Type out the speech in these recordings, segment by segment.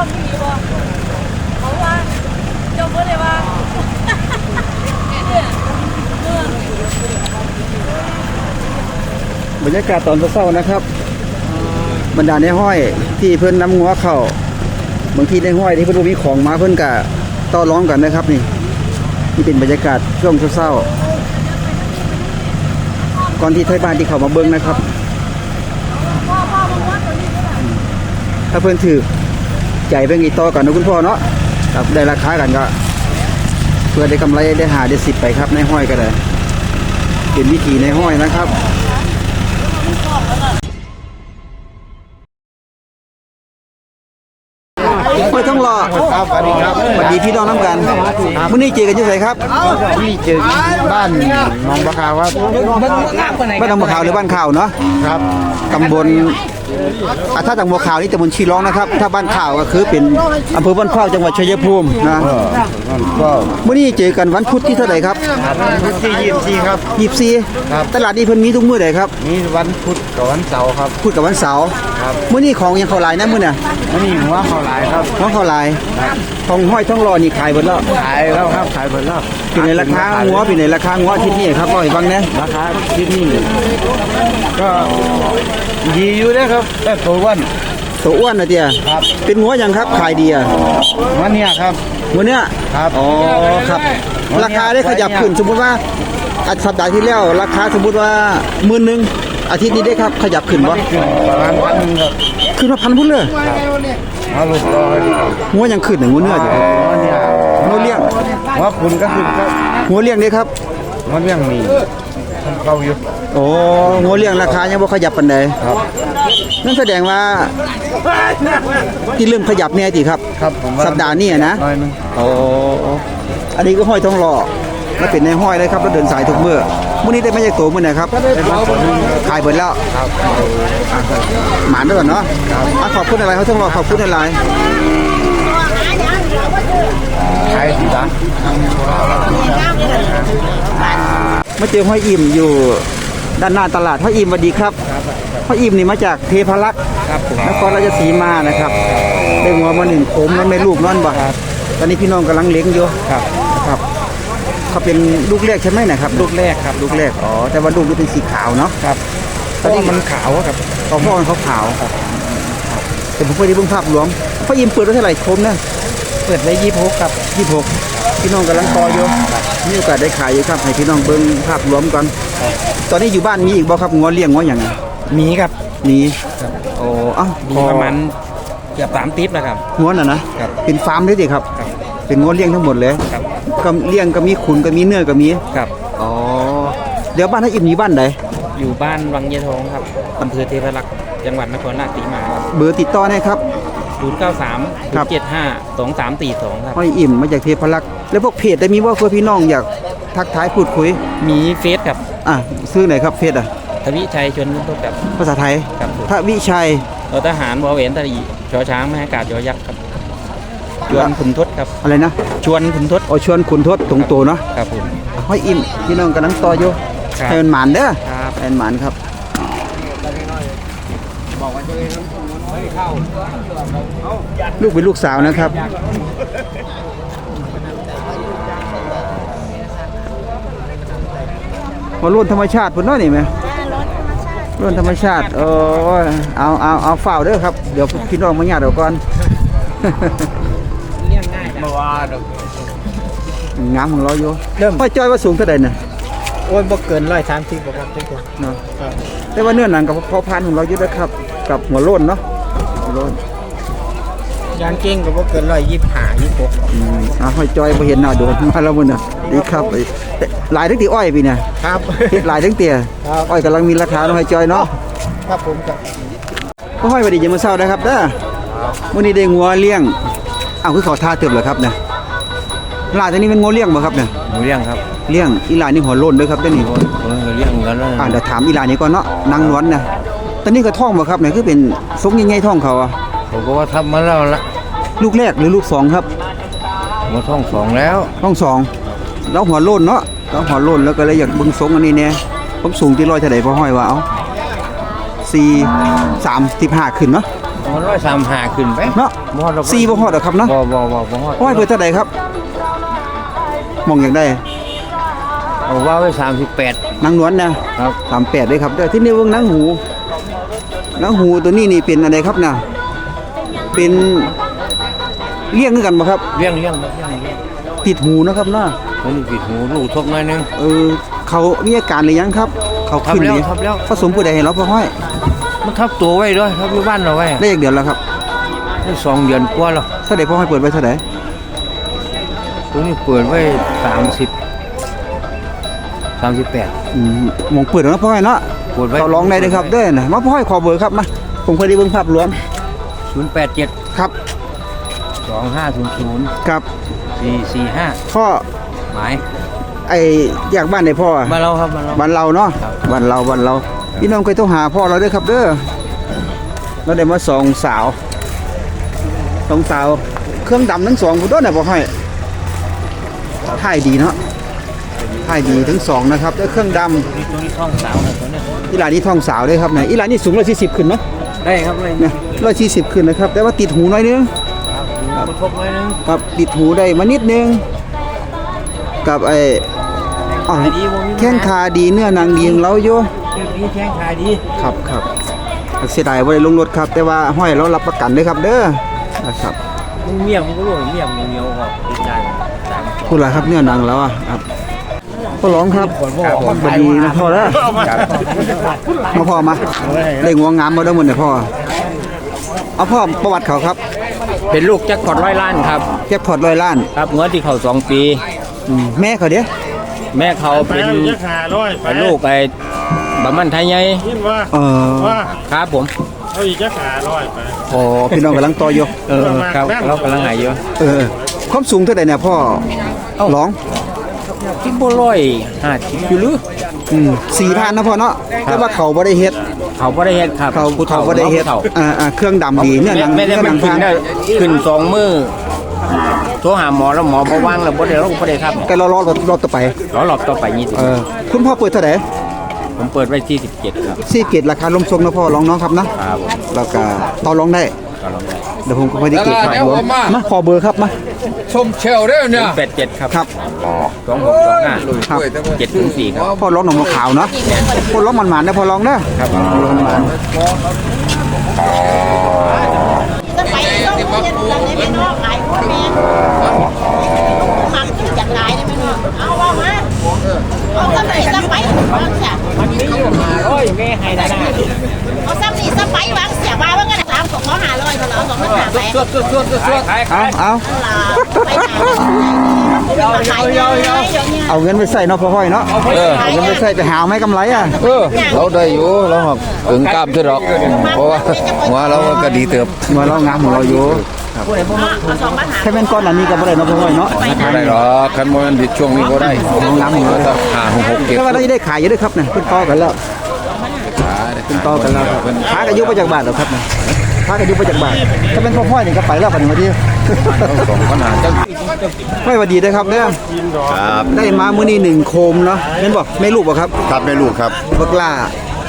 องที่นี่บ่เขาว่าจบ่ได้ว่าบรรยากาศตอนเช้าๆนะครับ บรรดาในห้อยที่เพิ่อนน้ำงัวเข้าบางทีในห้อยที่เพิ่อนมีของมาเพิ่อนก็ต่อร้องกันนะครับนี่นี่เป็นบรรยากาศช่วงเช้าๆก่อนที่ไทยบ้านที่เข้ามาเบิ่งนะครับ ถ้าเพิ่อนถือ ใจเบิ่งอีกต่อกันนะคุณพ่อเนาะครับได้ราคากันก็ เพื่อได้กำไรได้หาได้สิบไปครับในห้อยก็ได้เป็นวิธีในห้อยนะครับห้อยต้องรอครับสวัสดีครับสวัสดีพี่น้องน้ำกันมื้อนี้เจอกันอยู่ไสครับที่เจอบ้านหนองบะคาวครับบ้านหนองบัวขาวหรือบ้านข่าวเนาะครับตำบล อะถ้าตำบลข่าวนี่ตำบลชีร้องนะครับ ถ้าบ้านข่าวก็คือเป็นอำเภอบ้านเข้าจังหวัดชัยภูมินะก็มื้อนี้เจอกันวันพุธที่เท่าไหร่ครับพุธที่ยี่สิบสี่ครับ24ครับตลาดนี้เพิ่นมีทุกมื้อใดครับนี่วันพุธกับวันเสาร์ครับพุธกับวันเสาร์ครับมื้อนี้ของยังเข้าหลายนะมื้อน่ะวันนี้หัวเขาหลายครับของเข้าหลายทองห้อยทองรอนี่ขายหมดแล้วขายแล้วครับขายหมดแล้ว เป็นในราคางัวเป็นในราคางัวอาทิตย์นี้ครับบ่อยฟังนะราคาที่นี่ก็ดีอยู่นะครับแต่ตัววันตัวอ้วนนะเตี้ยครับเป็นงัวยังครับขายดีอะวันเนี้ยครับงัวเนี้ยครับอ๋อครับ ราคาได้ขยับขึ้นสมมุติว่าอาทิตย์สัปดาห์ที่แล้วราคาสมมุติว่าหมื่นหนึงอาทิตย์นี้ได้ครับขยับขึ้นบ่ขึ้นประมาณพันหนึ่งครับขึ้นมาพันพุ่นเลยเอาลูกรอให้ครับงัวยังขึ้นหนึ่งงัวเนื้ออยู่วันเนี้ยงัวเลี้ยง หัวคุณก็ขึ้นครับงัวเลี้ยงนี่ครับ มันยังมีทำเก่าอยู่โอ้งัวเลี้ยงราคายังบ่ขยับปานใดครับ นั่นแสดงว่า ที่เริ่มขยับเนี่ยติครับ ครับผมว่าสัปดาห์นี้อะนะ น้อยหนึงโอ้อันนี้ก็ห้อยทองหล่อแล้วเป็นในห้อยเลยครับแล้วเดินสายทุกเมื่อมื้อนี้ได้มาจากตัวมื้อไหนครับขายเบิดแล้วครับหมานด้วยก่อนเนาะอะขอบคุณอะไรเขาทองหล่อขอบคุณอะไรขายสีดามาเจอห้อยอิ่มอยู่ด้านหน้าตลาดห้อยอิ่มสวัสดีครับห้อยอิ่มนี่มาจากเทพารักษ์ครับผมนครราชสีมานะครับได้งัวมาหนึ่งโคมแล้วแม่ลูกนั่นบ่ตอนนี้พี่น้องกำลังเลี้ยงอยู่ครับครับเขาเป็นลูกแรกใช่ไหมนะครับลูกแรกครับลูกแรกอ๋อแต่ว่าลูกนี่เป็นสีขาวเนาะครับตอนนี้มันขาวครับเขาพ่อมันขาวขาวแต่ผมเคยได้เบิ่งภาพรวมพ่อยิมเปิดไว้เท่าไหร่คมนะเปิดได้ยี่หกครับยี่หกพี่น้องกำลังต่ออยู่มีโอกาสได้ขายอยู่ครับให้พี่น้องเบิ่งภาพรวมก่อนตอนนี้อยู่บ้านมีอีกบ่ครับงัวเลี้ยงงัวอย่างมีครับมีโอ้เอ้ามีประมาณเกือบสามติ๊บนะครับงัวน่ะนะครับเป็นฟาร์มเลยดิครับครับ เป็นงัวเลี้ยงทั้งหมดเลยครับก็เลี้ยงก็มีขุนก็มีเนื้อก็มีครับอ๋อเดี๋ยวบ้านให้อิ่มอยู่บ้านใดอยู่บ้านวังเยทองครับอำเภอเทพารักษ์จังหวัดนครราชสีมาครับเบอร์ติดต่อได้ครับ ศูนย์เก้าสามครับเจ็ดห้าสองสามสี่สองครับห้อยอิ่มมาจากเทพรักษ์แล้วพวกเพจได้มีว่าเพื่อพี่น้องอยากทักทายพูดคุย มีเฟซครับอะซื้อไหนครับเพจอะทวิชัยชนนุทกับ ภาษาไทยครับผม พระวิชัยรทหารวอเวนตะลีชอช้างแม่อากาศยอยักษ์ครับ ชวนขุนทศครับ อะไรนะชวนขุนทศโอชวนขุนทศตรงตัวเนาะครับผม ห้อยอิ่มพี่น้องกำลังต่ออยู่ครับ ให้มันหมานเด้อครับ ให้มันหมานครับ ลูกเป็นลูกสาวนะครับ มารุ่นธรรมชาติพุ่นเน้อยนี่ไหมรุ่นธรรมชาติโอ้ยเอาเอาเอาเฝ้าเด้อครับ เดี๋ยวพี่น้องมาญาติเอาก่อน เลี้ยงง่ายเมื่อวานงามของเราอยู่เริ่ม พ่อจ้อยว่าสูงเท่าใดน่ะโอ้ยบ่เกินร้อยสามสิบครับทุกคนเนาะแต่ว่าเนื้อหนังกับพอพันธุ์ของเราอยู่นะครับ กับหัวโล้นเนาะหัวโล้นยางเก่งก็บ่เกินร้อยยี่สิบห้ายี่สิบหกอืมอ่าห้อยจ้อยบ่เห็นหน้าโดนมาแล้วมื้อน่ะดีครับไอ้แต่หลายทั้งตีอ้อยพี่เนี่ยครับ เฮ็ดหลายทั้งเตี่ยครับ อ้อยกำลังมีราคาเนาะห้อยจ้อยเนาะครับผมครับพ่อห้อยบ่ดีจะมาเช้านะครับเด้อมื้อนี้ได้งัวเลี้ยงอ้าวคือเขาท่าเติบเหรอครับเนี่ยหลายตัวนี้เป็นงัวเลี้ยงบ่ครับเนี่ยหนูเลี้ยงครับเลี้ยงอีหลานนี่หัวโล้นเด้อครับเด้อนี่เออเลี้ยงกันแล้วอ่าเดี๋ยวถามอีหลานนี่ก่อนเนาะนางนวลนะตอ นนี้ก็ท้องบ่ครับเนี่ยคือเป็นทรงใหญ่ๆท้องเขาอะผมก็ว่าทำมาแล้วละลูกแรกหรือลูกสองครับมาท่องสองแล้วท้องสองแล้วหัวโล้นเนาะแล้วหัวโล้นแล้วก็เลยอยากเบิ่งทรงอันนี้แน่ผมสูงที่ร้อยเท่าใดพอห้อยว่าเอาสี่สามสิบห้าขึ้นเนาะมันร้อยสามหาขึ้นไปเนาะบ่ฮอดสี่บ่ฮอดหรอกครับเนาะบ่บ่บ่บ่ฮอดห้อยเพิ่นเท่าใดครับมองอย่างได้เอาว่าไว้สามสิบแปดนางนวลนะครับสามแปดเลยครับเด้อที่นี่เบิ่งนางหู นางหูตัวนี้นี่เป็นอะไรครับน่ะเป็นเลี้ยงคือกันบ่ครับ เลี้ยงเลี้ยงเลี้ยงเลี้ยงติดหูนะครับเนาะผมปิดหูลูกทกหน่อยนึงเออเขามีอาการหรือยังครับ เขาทับขึ้นแล้วนี่ทับแล้วผสมผู้ใดให้เราพ่อห้อย มันทับตัวไว้ด้วยทับอยู่บ้านเราไว้ได้อย่างเดียวแล้วครับได้สองเดือนกว่าแล้วเท่าใดพ่อห้อยเปิดไว้เท่าใดตรงนี้เปิดไว้สามสิบสามสิบแปดอืมมองเปิดแล้วนะพ่อห้อยเนาะ เปิดไว้เราลองได้เลยครับเด้อนะมาพ่อห้อยขอเบอร์ครับมาผมเคยได้เบิ่งภาพรวมศูนย์แปดเจ็ดครับสองห้าศูนย์ศูนย์ครับสี่สี่ห้าพ่อหมายไอ้อยากบ้านไหนพ่ออะมาเราครับมาเรา บ้านเราเนาะครับ บ้านเราบ้านเราพี่น้องเคยโทรหาพ่อเราด้วยครับเด้อเราได้มาสองสาวสองสาวเครื่องดำทั้งสองผู้ต้นน่ะบ่ให้ท่ายดีเนาะท่ายดีทั้งสองนะครับแล้วเครื่องดที่ตัวนี้ช่องสาวนะตัวเนี้ยำ อีหลานนี่ท้องสาวด้วยครับเนี่ยอีหลานนี่สูงร้อยสี่สิบขึ้นเนาะได้ครับเลยเนี่ยร้อยสี่สิบขึ้นนะครับ แต่ว่าติดหูหน้อยนึงครับทกหน่อยนึงครับติดหูได้มานิดนึงกับไอ้อ๋อขายดีบ่มีปัญหาแข้งขาดีเนื้อนางดีของเราอยู่เก็บดีแข้งขายดีครับครับเสียดายว่าได้ลงรถครับ แต่ว่าห้อยเรารับประกันด้วยครับเด้อนะครับมึงเมียมึงก็รู้เมียมึงเหนียวก็ติดใจสามคุณล่ะครับเนื้อนางแล้วอะครับ พ่อร้องครับบดีนะพ่อแล้วมาพ่อมาได้งวงงามมาได้หมดเนี่ยพ่อเอาพ่อประวัติเขาครับ เป็นลูกแจ็คพอตร้อยล้านครับแก็บพอร์ตร้อยล้านครับเมื่อที่เขาสองปีอืมแม่เขาเด้อแม่เขาเป็นยักหาร้อยไปเป็นลูกไอ้บะมันไทยใหญ่ยินว่าเออว่าครับผมเอาอีกยักหาร้อยไปอ๋อพี่น้องกำลังต่ออยู่เออครับเรากำลังหายอยู่เออความสูงเท่าไหร่เนี่ยพ่อร้อง ที่บ่ร้อยห้าสิบอยู่หรืออืมสี่พันนะพ่อเนาะแต่ว่าเขาบ่ได้เฮ็ด เขาบ่ได้เฮ็ดครับเขาผู้เขาเฒ่าบ่ได้เฮ็ดผู้ฒ่าอ่าอ่าเครื่องดำดีเนี่ยหนังไม่ได้เนี่ยหมันันงขึ้ทานนได้ขึ้นสองมือโทรหาหมอแล้วหมอบ่ว่างแล้วบ่ได้เราบ่ได้ครับก็รอรอรอรอต่อไปรอรอบต่อไปยี่สิบเออคุณพ่อเปิดเท่าไหร่ผมเปิดไว้ที่17ครับสี่เกตราคาลมทรงนะพ่อลองน้องครับนะครับผมแล้วก็ต่อรองได้ก็ลองได้ เดี๋ยวผมก็ค่อยได้เก็บครับผมมาขอเบอร์ครับมาชมเชลเด้อเนี่ย87ครับครับ2625ครับ704ครับพ่อร้องหนองมะขาวเนาะพ่อร้องมันหมานๆนะพ่อร้องเด้อครับร้องมันหมานจะไปต้องเรียนกันได้ไหมเนาะขายพวกแม่มักจัดหลายได้ไหมเนาะเอาว่ามาเอาซ้ำนี่ซ้ำไปวางเสียมันมีอยู่500แม่ให้ได้นะเอาซ้ำนี่ซ้ำไปวางเสียมาว่ากันสามสองขอหาร้อยเท่านั้นสองพันหาไปสวดสวดสวดสวดขายเอาเอาลาไปหาขายเยอะๆเยอะเอาเงินไปใส่เนาะพ่อห้อยเนาะเออเอาเงินไปใส่ไปหาไหมกำไรอะเออเราได้อยู่เราหักถึงกล้ามเท่าดอกเพราะว่าหัวเราก็ดีเติบมาเรางามของเราอยู่เอาสองพันหาแค่เป็นก้อนอันนี้ก็บ่ได้เนาะพ่อห้อยเนาะไม่ได้หรอกคันมันดิช่วงนี้ก็ได้เอางามของเราต้องหาหกหกเก็บก็ว่าได้ได้ขายอยู่ด้วยครับเนี่ยขึ้นต่อกันแล้วขึ้นต่อกันแล้วครับพากันอยุบไปจากบ้านแล้วครับเนี่ย พากันอยุบไปจากบ้านถ้าเป็นพ่อพ่อยนี่ก็ไปแล้วปันนี้มาที่สองปัญหาจังไม่หวัดดีนะครับเนี่ยครับได้มามื้อนี้หนึ่งโคมเนาะเห็นบอกไม่ลูกบ่ครับ ครับแม่ลูกครับบักลา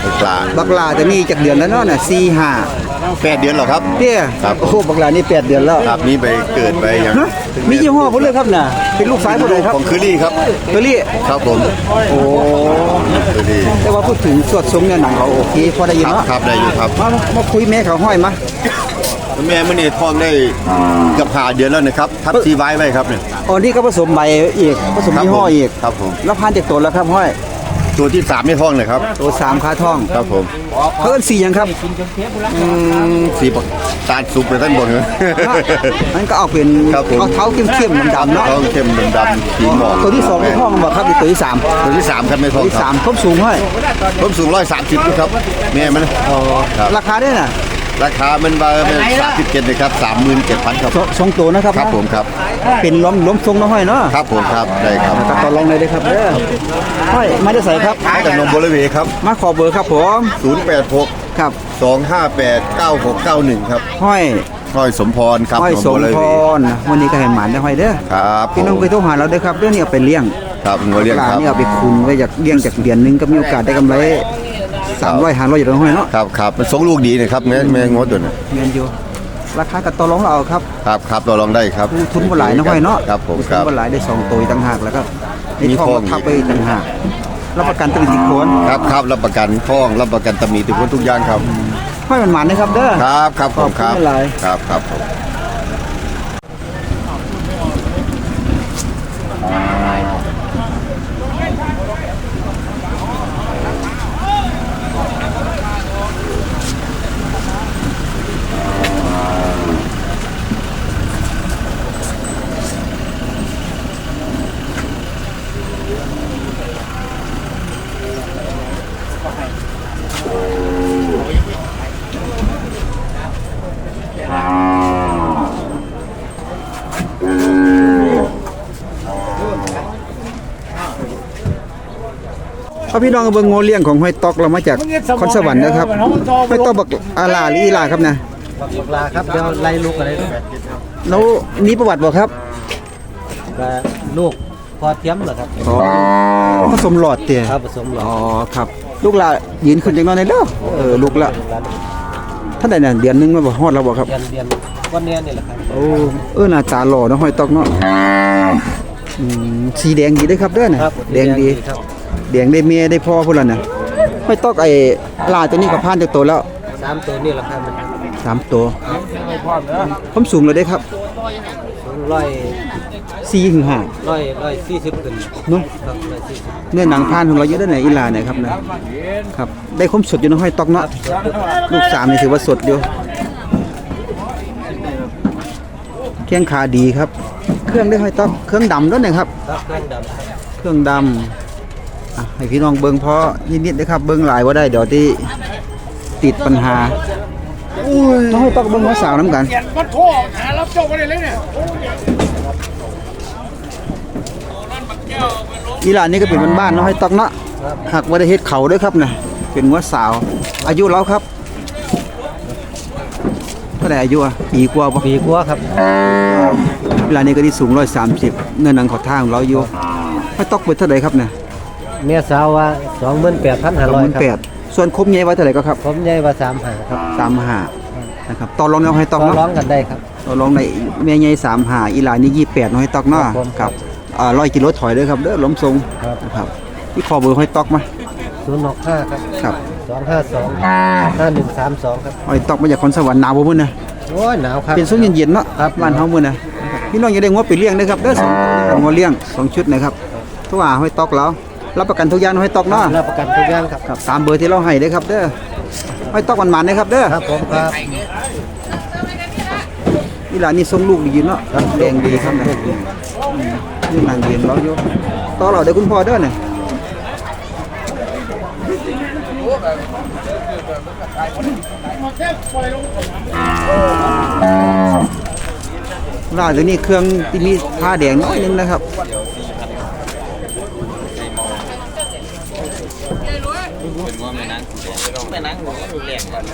ลูกปลาบักลาจะมีจากเดือนแล้วเนาะน่ะสี่ห้า แปดเดือนเหรอครับ เตี้ยครับ โอ้โหบักลานี่แปดเดือนแล้วครับนี่ไปเกิดไปยังฮะมียี่ห้อพุ่นเลยครับน่ะ เป็นลูกสายพุ่นเลยครับของคือรี่ครับเบอร์รี่ครับผมโอ้คือรี่แต่ว่าพูดถึงสวดทรงเนี่ยหนังเขาโอเคพอได้ยินครับเนาะครับได้อยู่ครับมามาคุยแม่เขาห้อยมา แม่มื่อนี้ท้องได้เกับผ่าเดือนแล้วนะครับทับซีไว้ไว้ครับเนี่ยอ๋อนี่ก็ผสมใบอีกผสมครับยี่ห้อผมอีกครับผมแล้วพันจากตัวแล้วครับห้อย ตัวที่สามในท้องเลยครับ ตัวสามขาท่องครับผมเขาเอิ้นสีหยังครับอืมสีปากตาลสุกเลยท่านบนเลยมันก็ออกเป็นครับผม เอาเท้าเข้มๆดำๆเนาะท้องเข้มดำๆสีหมอกตัวที่สองในท้องบอกครับอีกตัวที่สามตัวที่สามครับในท้ตัอวงที่คสารับมครบสูงห้อยผมสูงร้อยสามสิบครับ แม่มันครับราคาได้น่ะ ราคามันว่าเป็นสามสิบเจ็ดเลยครับสามหมื่นเจ็ดพันครับสสองตัวนะครับครับผมครับ เป็นล้อมล้มทรงนะห้อยเนาะครับผมครับได้ครับก็ต่อรองเลยเลยครับเด้อห้อยมาได้ใส่ครับมาจากหนองบัวระเวครับ มาขอเบอร์ครับผม086ครับ258 9691ครับห้อยห้อยสมพรครับห้อยหนงสมบัวระพเวรวันนี้ก็เห็นหมานได้ห้อยเด้อครับพี่น้องไปโทรหาเราเด้อครับเรื่องนี้เอาไปเลี้ยงครับงัวเลี้ยงปลาครับนี่เอาไปคุณไว้จากเลี้ยงจากเดือนหนึงก็มีโอกาสได้กำไร สามร้อยห้าร้อยอยู่ตรงห้อยเนาะครับครับมันสองลูกดีนะครับแม่แม่งดตัวน่ะเงินอยู่ราคากับต่อรองเราเอาครับครับครับเราลองได้ครับทุนบ่หลายนะห้อยเนาะครับผมทุคนรับบ่หลายได้สองตัวอีกต่างหากแล้วก็ในมีทองทองมาทับไปอีกต่างหากรับประกันตั้งติดโคนครับครับรับประกันท้องรับประกันตำหนิทุกคนทุกอย่างครับห้อยมันหมันนะครับเด้อครับครับผมคขรัอบบคุณหลายครับครับผม พระพี่น้องเบิ่งโงเลี้ยงของห้อยตอกเรามาจากคอนสวรรค์นะครับห้อยตอกบักอาลาหรืออีลาครับนะบักลาครับเดี๋ยวไล่ลูกอะไรด้วยแล้วมีประวัติบ่ครับก็ลูกพอเทียมเหรอครับอ๋อผสมหลอดเตี่ยครับผสมหลออ๋อดครับ ลูกละยืนขึ้นจังน้อยในเด้อเออลูกละท่านใดน่ะเดือนหนึงมาบ่ฮอดแล้วบ่ครับเรียนเรียนวันเนี้ยนี่แหละครับโอ้เออหน้าตาหล่อเนาะห้อยตอกเนาะอืมสีแดงดีเด้อครับเด้อน่ะครับแดงดีครับ แดงได้เมียได้พ่อพุ่นล่ะน่ะห้อยตอกไอ้ลาตัวนี้ก็ผ่านจากตัวแล้วสามตัวนี่แหละครับมันสามตัวผมสูงเลยได้ครับร้อยสี่ถึงห้าร้อยร้อยสี่สิบขึ้นเนาะครับร้อยสี่สิบเนื้อหนังพานของเราเยอะด้านไหนอีหลาเนี่ยครับนะครับได้คมสดอยู่เนาะห้อยตอกเนาะลูกสามนี่ถือว่าสดอยู่แข้งขาดีครับ เครื่องได้ห้อยตอกเครื่องดำด้วยนะครับครับเครื่องดำ ให้พี่น้องเบิ่งเพราะนิดๆนะครับ เบิ่งหลายว่าได้เดี๋ยวที่ติดปัญหาต้องให้ตอกเบิ่งหัวสาวน้ำกันอีหลานนี่ก็เป็นบ้านๆเนาะให้ตอกเนาะหากว่าได้เฮ็ดเขาด้วยครับนะเป็นหัวสาว อายุเราครับเท่าไหร่อายุอะปีกว่าปะปีกว่าครับอีหลานนี่ก็ที่สูง130เนื้อหนังเขอทางของเราอยู่ให้ตอกเปิดเท่าไหร่ครับเนี่ย เมียสาวว่าสองหมื่นแปดพันห้าร้อยครับ28,000ส่วนคมใหญ่ไว้เท่าไหร่ก็ครับผมใหญ่ว่าสามหาครับ35นะครับต่อรองเอาให้ตอกต่อเนาะร้องกันได้ครับ ต่อรองในแม่ใหญ่35อีหลานนี่28เนาะให้ตอกเนาะครับผมครับอ่า100กิโลถอยเด้อครับเด้อล้มทรงครับ นะครับที่ขอเบอร์ให้ตอกมาศูนย์หกห้าครับครับสองห้าสองห้าหนึ่งสามสองครับให้ตอกมาจากคอนสวรรค์หนาวบ่มื้อนะโอ้ยหนาวครับ เป็นช่วงเย็นๆเนาะครับ บ้านเฮามื้อนะพี่น้องอย่าได้งวไปเลี้ยงเด้อครับเด้อสองงวเลี้ยงสองชุดนะครับทุกอ่าให้ตอกแล้ว รับประกันทุกอย่างให้ตอกเนาะรับประกันทุกอย่างครับครับตามเบอร์ที่เราให้เด้อครับเด้อให้ตอกมันๆนะครับเด้อครับผมครับอีหลานนี่ทรงลูกดีเนาะแดงดีครับนะอืมนี่นางเรียนเราอยู่ต่อเราเดี๋ยวคุณพ่อเด้อเนี่ยล่าตัวนี้เครื่องที่มีผ้าแดงน้อยนึงนะครับ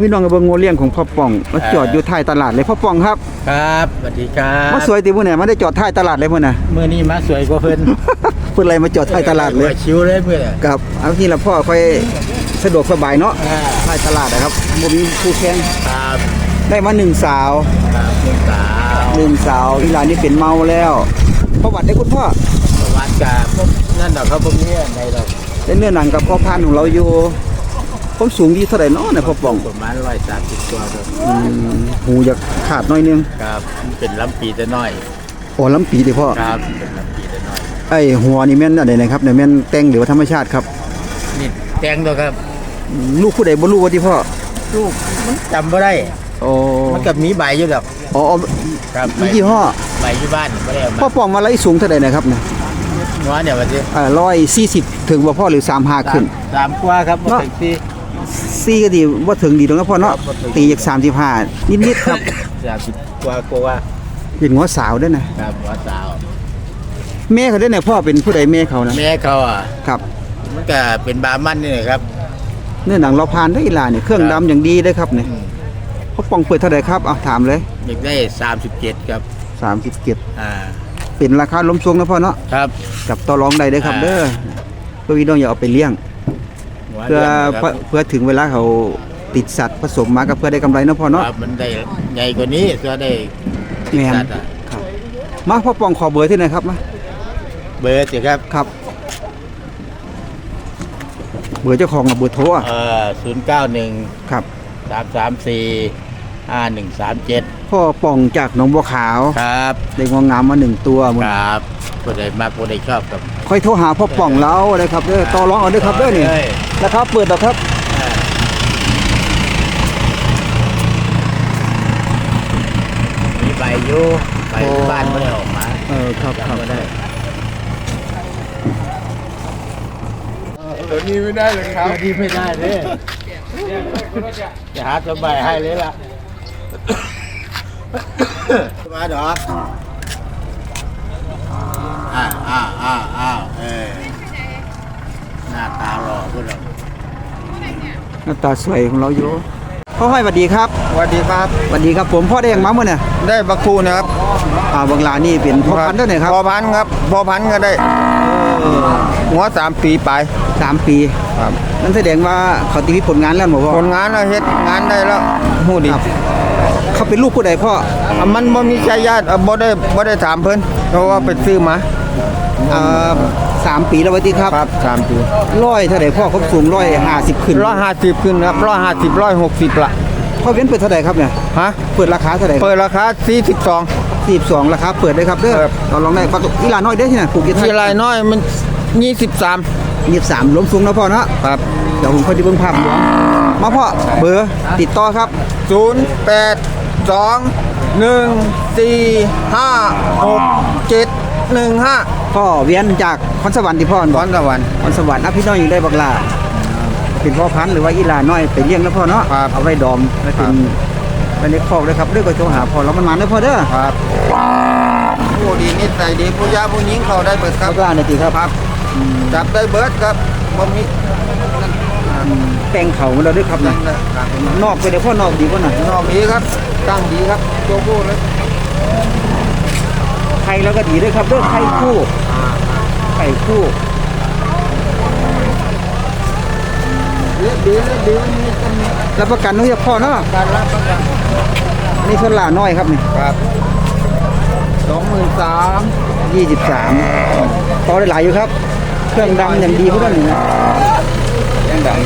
พี่น้องกับเบิ่งโงเลี้ยงของพ่อป่องมาจอดอยู่ท้ายตลาดเลยพ่อป่องครับครับสวัสดีครัมาสวยติมื้อเนี่ยมาได้จอดท้ายตลาดเลยมื้อน่ะเมื่อนี้มาสวยกว่าเพิ่นเพิ่นอะไรมาจอดท้ายตลาดเลยชิวเลยเพื่อนครับเอาที่ละพ่อค่อยสะดวกสบายเนาะท้ายตลาดนะครับบ่มีคู่แข่งครับได้มาหนึ่งสาวครับหนึ่งสาวหนึ่งสาวอีหลานนี่เป็นเมาแล้วประวัติได้คุณพ่อประวัติกับพวกนั่นดอกครับพวกนี้ในดอกได้เนื้อหนังกับพ่อพานของเราอยู่ ผมสูงดีเท่าไหร่เนาะเนี่ยพ่อป่องประมาณร้อยสามสิบตัวครับอืมหูอยากขาดหน้อยนึงครับเป็นลำปีแต่น้อยโอ้ลำปีดิพ่อครับเป็นลำปีแต่น้อยไอ้หัวนี่แม่นอะไรนะครับเนี่ยแม่นแต่งหรือว่าธรรมชาติครับ นี่แตงตัวครับอืมลูกผู้ใดบ่รู้ว่าที่พ่อลูกมันจำไม่ได้โอ้มันกับมีใบอยู่ดอกอ๋ออ๋อครับมียี่ห้อใบอยู่บ้านไม่ได้เอาพ่อมาป่องมาไล่สูงเท่าไหร่นะครับเนี่ยหัวเนี่ยวันที่อ่าร้อยสี่สิบถึงบ่พ่อหรือสามห้าขึ้น สามกว่าครับเนาะมาถึงที่ สี่ก็ดีว่าถึงดีตรงนั้นพ่อเนาะครับบ่ถึง ตีจากสามสิบห้านิดๆครับสามสิบกว่ากว่าอเป็นหัวสาวด้วยนะครับหัวสาว แม่เขาด้วยเนี่ยพ่อเป็นผู้ใดแม่เขานะแม่เขาอะครับมันก็เป็นบามันนี่นะครับเนื้อหนังเราพานได้อีหลาเนี่ยเครื่องดำอย่างดีเลยครับเนี่ยอืมพ่อปองเปิดเท่าไหร่ครับเอาถามเลยอยากได้สามสิบเจ็ดครับ สามสิบเจ็ดอ่า เป็นราคาล้มทรงนะพ่อเนาะครับ กับต่อรองใดเด้อครับอ่าเด้อเพื่อพี่น้องอย่าเอาไปเลี้ยงหัว เพื่อดืนนะคเพื่อรับเพื่อถึงเวลาเขาติดสัตว์ผสมมาก็เพื่อได้กำไรเนาะพ่อเนาะครับมันได้ใหญ่กว่านี้ก็ได้แม่นสัตว์อะครับมาพ่อปองขอเบอร์ที่ไหนครับมาเบอร์สิครับครับ เบอร์เจ้าของกับเบอร์โทรอะเอ่อศูนย์เก้าหนึ่งครับ สามสามสี่ห้าหนึ่งสามเจ็ดพ่อปองจากหนองบัวขาว ครับ ได้งวงงามมาหนึ่งตัวหมดครับผู้ใดมากผู้ใดชอบครับ ค่อยโทรหาพ่อป่องเราเลยครับเด้อต่อรองเอาเด้อครับเด้อนี่เอ้ยราคาเปิดแล้วครับมีใบอยู่ใบบ้านไม่ได้ออกมาเออครับครับจำไม่ได้เดี๋ยวนี้ไม่ได้เลยครับที่ไม่ได้เลยจะหาสบายให้เลยล่ะมาดอก อ้าวอ้าวอ้าวอ้าวเออหน้าตาหล่อพุ่นหรอกหน้าตาสวยของเราอยู่พ่อห้อยสวัสดีครับสวัสดีครับสวัสดีครับผมพ่อได้ยังมาเมื่อเนี่ยได้บักคูนะครับอ่าบางลานี่เป็นพ่อพันธุ์ด้วยเนี่ยครับพอพันธุ์ครับพอพันธุ์ก็ได้หัวสามปีไปสามปีครับนั่นแสดงว่าเขาตีพิผลงานแล้วหมอพ่อผลงานเราเฮ็ดงานได้แล้วหูดีครับเขาเป็นลูกผู้ใดพ่ออะมันบ่มีชายาติอะบ่ได้บ่ได้ถามเพิ่นเพราะว่าไปซื้อมา อ่าสามปีแล้ววันที่ครับครับสามปีร้อยเท่าไหร่พ่อเขาสูงร้อยห้าสิบขึ้นร้อยห้าสิบขึ้นครับร้อยห้าสิบร้อยหกสิบละพ่อเว้นเปิดเท่าไหร่ครับเนี่ยฮะเปิดราคาเท่าไหร่เปิดราคาสี่สิบสองสี่สิบสองราคาเปิดได้ครับเด้อครับเราลองได้ปลาตุกอีหลาน้อยเด้อที่ไหนปลูกยี่ไทที่รายน้อยมันยี่สิบสามยี่สิบสามล้มสูงนะพ่อเนาะครับเดี๋ยวผมค่อยดูเบิ่งภาพรวมมาพ่อเบอร์ติดต่อครับศูนย์แปดสองหนึ่งสี่ห้าหกเจ็ด หนึ่งห้าพ่อเวียนจากคอนสวรรค์ที่พ่อพบอกรสวรรค์ คอนสวรรค์นะพี่น้องอยู่ได้บักลาเป็นพ่อพันธุ์หรือว่าอีหลาน้อยไปเลี้ยงแล้วพ่อเนาะครับเอาไว้ดอมแล้วเป็นไว้ในคอกเลยครับเรื่องก็โทรหาพ่อแล้วมันมาเด้อพ่อเด้อครับ ผู้ดีนิสัยดีผู้ยาผู้หญิงเขาได้เบิดครับ บักลาเนี่ยติครับครับจับได้เบิดครับบ่มีแต่งเขามาแล้วด้วยครับนะครับนอกไปเดี๋ยวพ่อนอกดีกว่าน่ะนอกดีครับตั้งดีครับโจโก้เลยไข่แล้วก็ดีด้วยครับเด้อไข่คู่ไข่คู่เลี้ยงดีเลี้ยงดีมีกันรับประกันนู้นพ่อเนาะการรับประกันอันนี่ส่วนหลาน้อยครับนี่ครับสองหมื่นสามยี่สิบสามต่อได้หลายอยู่ครับ เครื่องดำอย่างดีพวกนั้นนี่นะยังดัง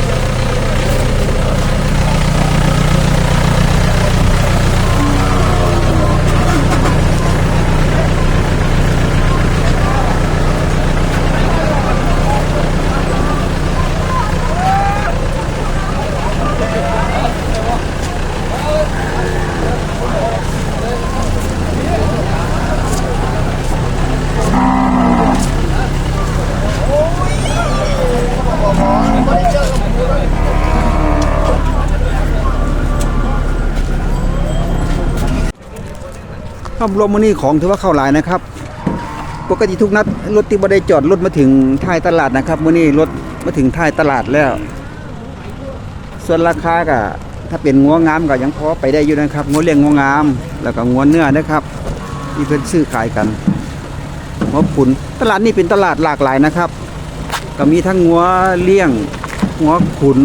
ครับรวมมือนี้ของถือว่าเข้าหลายนะครับ ปกติทุกนัดรถที่บ่ได้จอดรถมาถึงท้ายตลาดนะครับมือนี้รถมาถึงท้ายตลาดแล้ว ส่วนราคาก็ถ้าเป็นงัวงามก็ยังพอไปได้อยู่นะครับงัวเลี้ยงงัวงาม แล้วก็งัวเนื้อนะครับที่เพิ่นซื้อขายกันงัวขุนตลาดนี้เป็นตลาดหลากหลายนะครับ ก็มีทั้งงัวเลี้ยงงัวขุน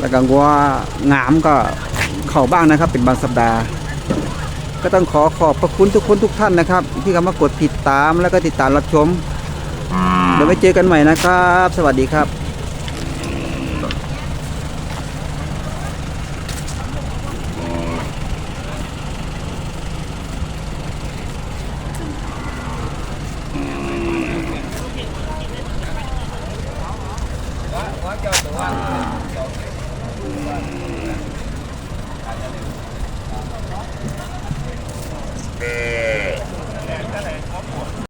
แล้วก็งัวงามก็เข้าบ้างนะครับ เป็นบางสัปดาห์ ก็ต้องขอขอบพระคุณทุกคนทุกท่านนะครับ ที่เข้ามากดติดตามแล้วก็ติดตามรับชมเดี๋ยวไว้เจอกันใหม่นะครับ สวัสดีครับ